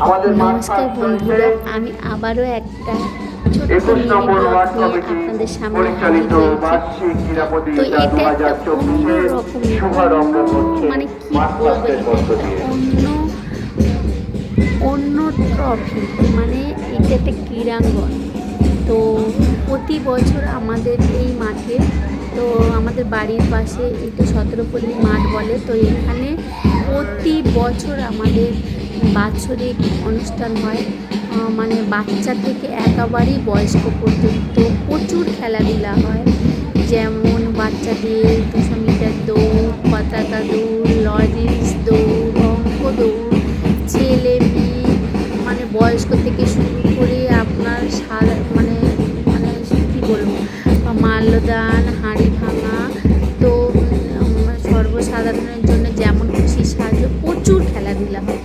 নমস্কার বন্ধুরা আমি আবারও একটা ছোট্ট মিনি ব্লগ নিয়ে আপনাদের সামনে হাজির হয়েছি। তো এটা একটা অন্য করছে মানে কি বলব এটা? অন্য অন্য ট্রফি মানে এটা একটা ক্রীড়াঙ্গন। তো প্রতি বছর আমাদের এই মাঠে তো আমাদের বাড়ির পাশে এটা সতেরোপল্লী মাঠ বলে তো এখানে প্রতি বছর আমাদের বাৎসরিক অনুষ্ঠান হয়। মানে বাচ্চা থেকে একেবারেই বয়স্ক পর্যন্ত প্রচুর খেলাধুলা হয়। যেমন বাচ্চাদের দুশো মিটার দৌড়, পতাকা দৌড়, লজিন্স দৌড় অঙ্ক দৌড়, ছেলে মেয়ে মানে বয়স্ক থেকে শুরু করে আপনার সারা মানে মানে কী বলব? মাল্যদান, হাঁড়ি ভাঙা, তো সর্বসাধারণের জন্য যেমন খুশি সাহায্য প্রচুর খেলাধুলা হয়।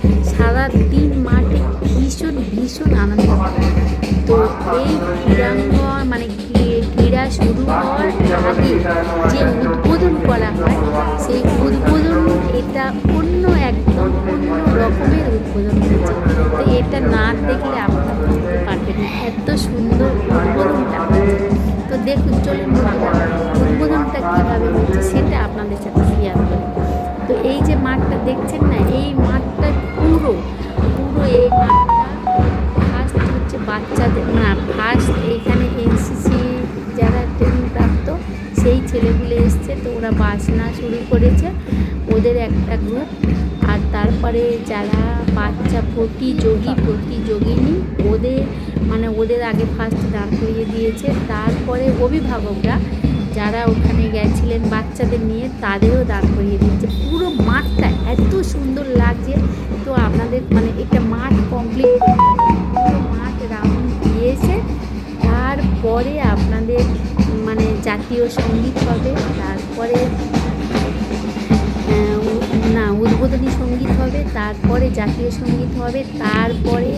ভীষণ আনন্দ তো এই ক্রীড়াঙ্গন মানে ক্রীড়া শুরু হওয়ার আগে যে উদ্বোধন করা হয়, সেই উদ্বোধন এটা অন্য একদম অন্য রকমের উদ্বোধন হয়েছে। তো এটা না দেখলে আপনারা বুঝতে পারবেন না, এত সুন্দর উদ্বোধনটা। তো দেখুন, চলুন উদ্বোধনটা কীভাবে হচ্ছে সেটা আপনাদের সাথে শেয়ার করি। তো এই যে মাঠটা দেখছেন না, এই মাঠটা পুরো পুরো এই হচ্ছে বাচ্চাদের, না ফার্স্ট এইখানে এনসিসি যারা ট্রেনিং প্রাপ্ত সেই ছেলেগুলো এসছে, তো ওরা বাসনা শুরু করেছে, ওদের একটা গ্রুপ আর তারপরে যারা বাচ্চা প্রতিযোগী, প্রতিযোগিনী, ওদের মানে ওদের আগে ফার্স্ট দাঁড় করিয়ে দিয়েছে, তারপরে অভিভাবকরা যারা ওখানে গেছিলেন বাচ্চাদের নিয়ে, তাদেরও দাঁড় করিয়ে দিয়েছে, পুরো মাঠটা এত সংগীত হবে, তারপরে না, উদ্বোধনী সংগীত হবে, তারপরে জাতীয় সংগীত হবে, তারপরে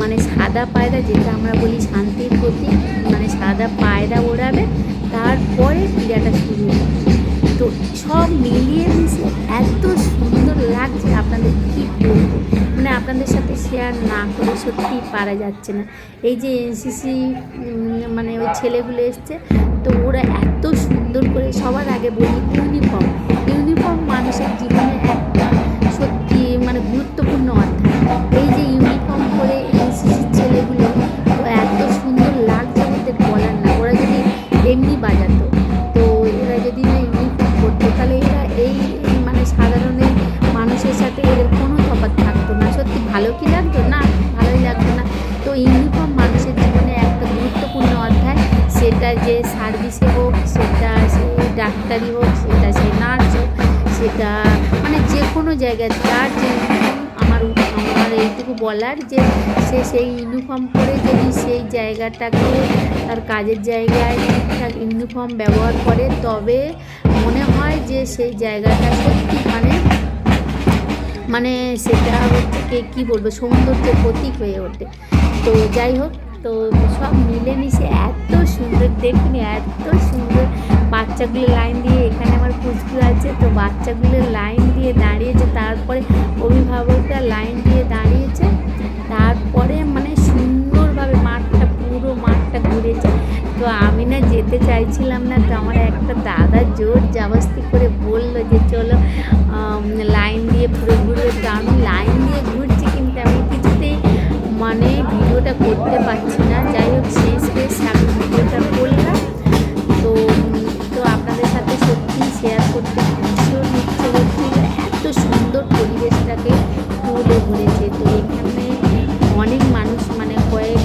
মানে সাদা পায়রা যেটা আমরা বলি শান্তির প্রতীক মানে সাদা পায়রা ওড়াবে, তারপরে ক্রীড়াটা শুরু হবে। তো সব মিলিয়ে মিশিয়ে এত সুন্দর লাগছে আপনাদের সাথে শেয়ার না করে সত্যিই পারা যাচ্ছে না। এই যে এনসিসি মানে ওই ছেলেগুলো এসছে, তো ওরা এত সুন্দর করে, সবার আগে বলি ইউনিফর্ম ইউনিফর্ম মানুষের জীবনে একটা সার্ভিসে হোক, সেটা সে ডাক্তারি হোক, সেটা সে নার্স হোক, সেটা মানে যে কোনো জায়গায় যার যে আমার আমার এইটুকু বলার যে সে সেই ইউনিফর্ম পরে যদি সেই জায়গাটাকে তার কাজের জায়গায় ঠিকঠাক ইউনিফর্ম ব্যবহার করে, তবে মনে হয় যে সেই জায়গাটা সত্যি মানে মানে সেটা হচ্ছে কি, কী বলব, সৌন্দর্যের প্রতীক হয়ে ওঠে। তো যাই হোক তো সব মিলেমিশে এত সুন্দর, দেখুন এত সুন্দর। বাচ্চাগুলো লাইন দিয়ে এখানে আমার পুচকু আছে, তো বাচ্চাগুলো লাইন দিয়ে দাঁড়িয়েছে, তারপরে অভিভাবকরা লাইন দিয়ে দাঁড়িয়েছে, তারপরে মানে সুন্দরভাবে মাঠটা, পুরো মাঠটা ঘুরেছে। তো আমি না যেতে চাইছিলাম না, তো আমার একটা দাদা জোর জাবস্তি করে বলল যে পারছি না। যাই হোক, শেষ শেষ। আমি ভিডিওটা করলাম। তো তো আপনাদের সাথে সত্যি শেয়ার করতে ভীষণ ইচ্ছে হচ্ছিল এত সুন্দর পরিবেশটাকে তুলে ধরেছে। তো এখানে অনেক মানুষ মানে কয়েক,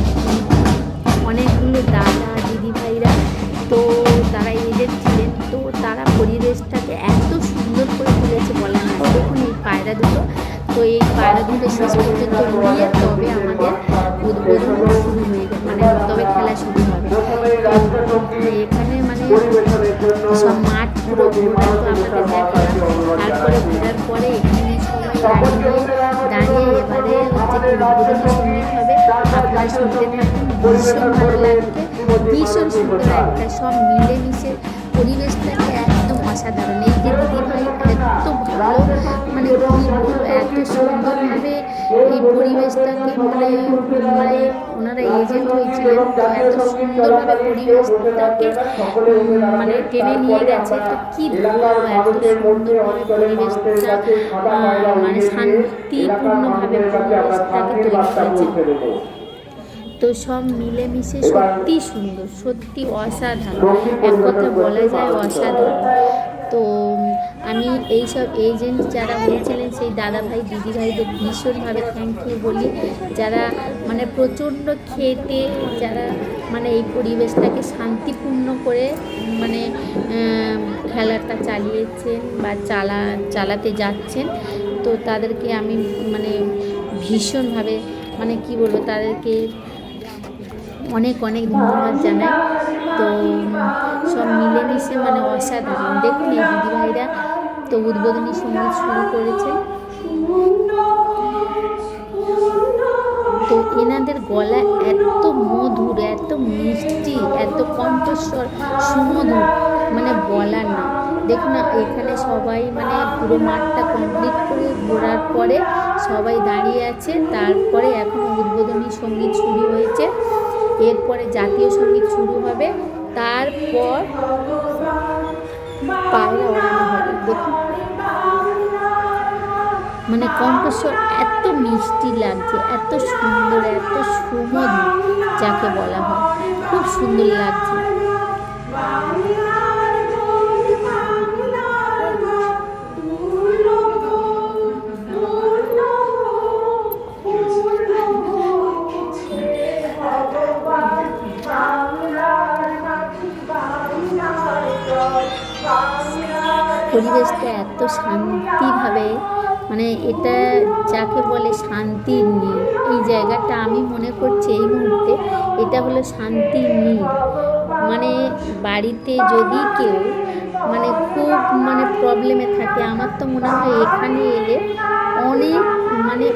অনেকগুলো দাদা দিদি ভাইরা তো তারা এদের ছিলেন। তো তারা পরিবেশটাকে এত সুন্দর করে তুলেছে বলার না দেখুন এই পায়রা দুটো। তো এই পায়রা দুটো শেষ পর্যন্ত ভীষণ ভালো লাগবে ভীষণ সুন্দর একটা সব মিলেমিশে পরিবেশটাকে একদম অসাধারণ এই যে দিদিভাই এত ভালো মানে এত সুন্দরভাবে এই পরিবেশটাকে মানে মানে ওনারা এজেন্ট হয়েছিলেন তো এত সুন্দরভাবে পরিবেশটাকে মানে টেনে নিয়ে গেছে তো কি এত সুন্দরভাবে পরিবেশটা মানে শান্তিপূর্ণভাবে পরিবেশটাকে তৈরি করেছে। তো সব মিলেমিশে সত্যি সুন্দর সত্যি অসাধারণ। এক কথা বলা যায় অসাধারণ। তো আমি এই সব এজেন্ট যারা হয়েছিলেন সেই দাদা ভাই দিদি ভাইদের ভীষণভাবে থ্যাংক ইউ বলি। যারা মানে প্রচণ্ড খেতে যারা মানে এই পরিবেশটাকে শান্তিপূর্ণ করে মানে খেলাটা চালিয়েছেন বা চালা চালাতে যাচ্ছেন তো তাদেরকে আমি মানে ভীষণভাবে মানে কি বলব তাদেরকে অনেক অনেক ধন্যবাদ জানাই। তো, সব মিলেমিশে মানে অসাধারণ। দেখুন এই দিদিভাইরা তো উদ্বোধনী সংগীত শুরু করেছে। তো এনাদের গলা এত মধুর, এত মিষ্টি, এত কণ্ঠস্বর সুমধুর মানে বলার না। দেখুন এখানে সবাই মানে পুরো মাঠটা কমপ্লিট করে ঘোরার পরে সবাই দাঁড়িয়ে আছে। তারপরে এখন উদ্বোধনী সংগীত শুরু হয়েছে। এরপরে জাতীয় সংগীত শুরু হবে। তারপর পায়রা ওড়ানো হবে। দেখুন। মানে কণ্ঠস্বর এত মিষ্টি লাগছে, এত সুন্দর, এত সুমধুর, যাকে বলা হয়। খুব সুন্দর লাগছে। জায়গাটা আমি মনে করছি এই মুহূর্তে এটা হলো শান্তির নীড় মানে বাড়িতে যদি কেউ মানে খুব মানে প্রবলেমে থাকে, আমার তো মনে হয় এখানে এলে অনেক মানে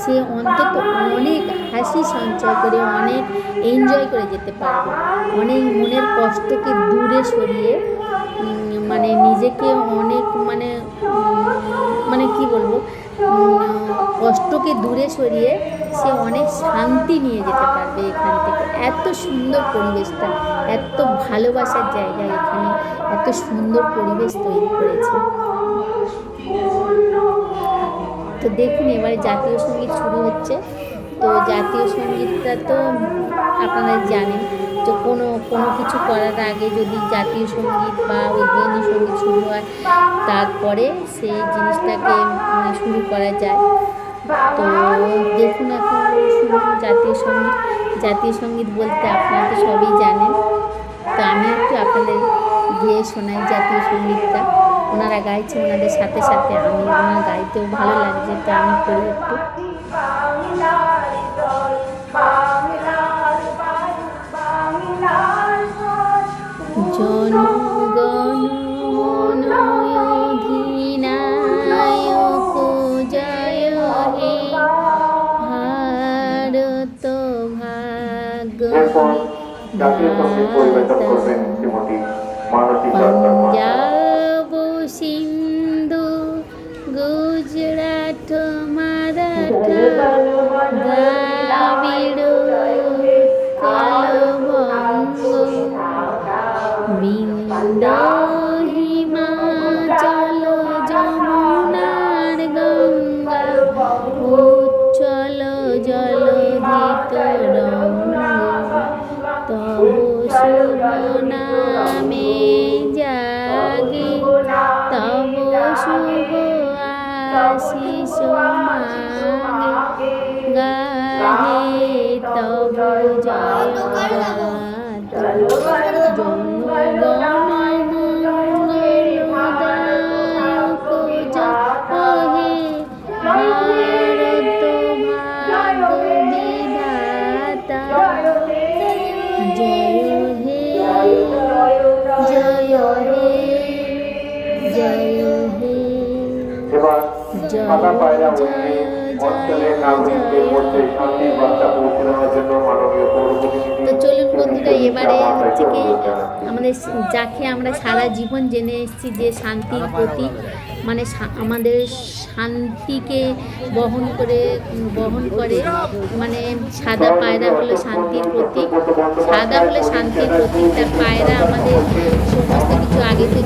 সে অন্তত অনেক হাসি সঞ্চয় করে, অনেক এনজয় করে যেতে পারবে। অনেক মনের কষ্টকে দূরে সরিয়ে মানে নিজেকে অনেক মানে কি বলব? কষ্টকে দূরে সরিয়ে সে অনেক শান্তি নিয়ে যেতে পারবে এখান থেকে। এত সুন্দর পরিবেশটা, এত ভালোবাসার জায়গা এখানে, এত সুন্দর পরিবেশ তৈরি করেছে। তো দেখুন, এবারে জাতীয় সংগীত শুরু হচ্ছে। তো জাতীয় সঙ্গীতটা তো আপনারা জানেন তো কোনো কোনো কিছু করার আগে যদি জাতীয় সংগীত বা উদ্বোধনী সংগীত শুরু হয়, তারপরে সেই জিনিসটাকে মানে শুরু করা যায়। তো দেখুন এখন শুরু জাতীয় সংগীত জাতীয় সংগীত বলতে আপনারা তো সবই জানেন। তো আমি একটু আপনাদের গিয়ে শোনাই জাতীয় সঙ্গীতটা। ওনারা গাইছে, ওনাদের সাথে সাথে আমি, ওনার গাইতেও ভালো লাগছে, তো আমি করি একটু। জনগণ মন অধিনায়ক জয় হে ভারত ভাগ্য। পঞ্জাব সিন্ধু গুজরাট মারাঠা দ্রাবিড় কালবঙ্গ হিমাচল যমুনার গঙ্গা উচ্ছল জলধিত তব নামে জাগে তব শুভ আশিস মাগে, গাহে তব জয়। সাদা পায়রা উঠে জয় অঞ্চলের নাগরিকদের মধ্যে শান্তির বার্তা পৌঁছে দেওয়ার জন্য মাননীয় পৌর তো চলুন বন্ধুরা এবারে হচ্ছে কি। আমাদের যাকে আমরা সারা জীবন জেনে এসেছি যে শান্তির প্রতীক মানে আমাদের শান্তিকে বহন করে বহন করে মানে সাদা পায়রা হলো শান্তির প্রতীক সাদা হলো শান্তির প্রতীক তার পায়রা আমাদের সমস্ত কিছু আগে তো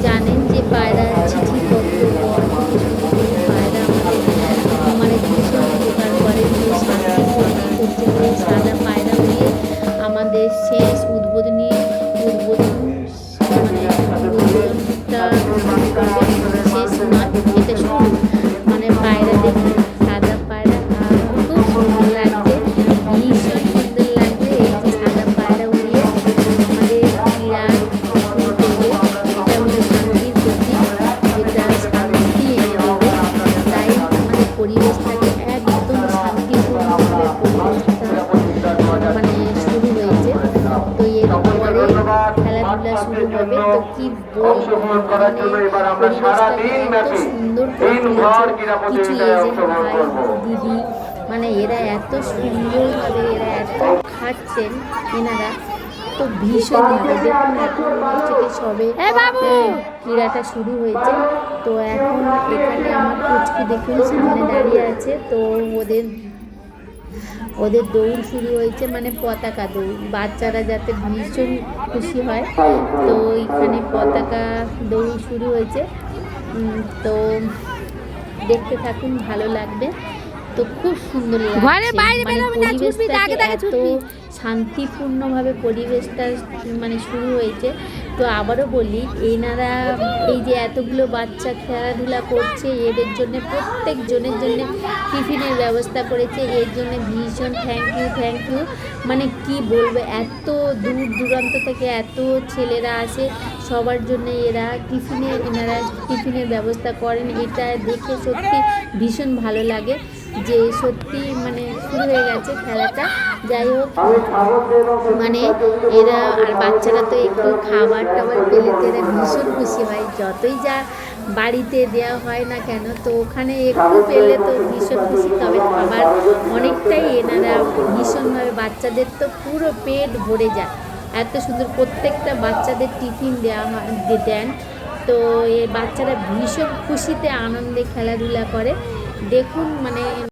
সুন্দর দিদি মানে এরা এত সুন্দরভাবে এরা এত খাচ্ছেন এনারা তো ভীষণ ভালো। দেখুন এখন হচ্ছে সবে ক্রীড়াটা শুরু হয়েছে। তো এখন এখানে আমার কোচকে দেখুন সামনে দাঁড়িয়ে আছে। তো ওদের ওদের দৌড় শুরু হয়েছে মানে পতাকা দৌড়। বাচ্চারা যাতে ভীষণ খুশি হয়। তো এখানে পতাকা দৌড় শুরু হয়েছে। তো দেখতে থাকুন ভালো লাগবে। তো খুব সুন্দর মানে এত শান্তিপূর্ণভাবে পরিবেশটা মানে শুরু হয়েছে। তো আবারও বলি এনারা এই যে এতগুলো বাচ্চা খেলাধুলা করছে এদের জন্য প্রত্যেক জনের জন্য টিফিনের ব্যবস্থা করেছে এর জন্য ভীষণ থ্যাংক ইউ থ্যাংক ইউ মানে কি বলব এত দূর দূরান্ত থেকে এত ছেলেরা আসে সবার জন্য এরা টিফিনের এনারা টিফিনের ব্যবস্থা করেন। এটা দেখে সত্যি ভীষণ ভালো লাগে যে সত্যি মানে শুরু হয়ে গেছে খেলাটা। যাই হোক মানে এরা আর বাচ্চারা তো একটু খাবার টাবার পেলে তো এরা ভীষণ খুশি হয়। যতই যা বাড়িতে দেওয়া হয় না কেন, তো ওখানে একটু পেলে তো ভীষণ খুশি। তবে খাবার অনেকটাই এনারা ভীষণভাবে বাচ্চাদের তো পুরো পেট ভরে যায়। এত সুন্দর প্রত্যেকটা বাচ্চাদের টিফিন দেওয়া হয় দেন। তো এ বাচ্চারা ভীষণ খুশিতে আনন্দে খেলাধুলা করে। দেখুন মানে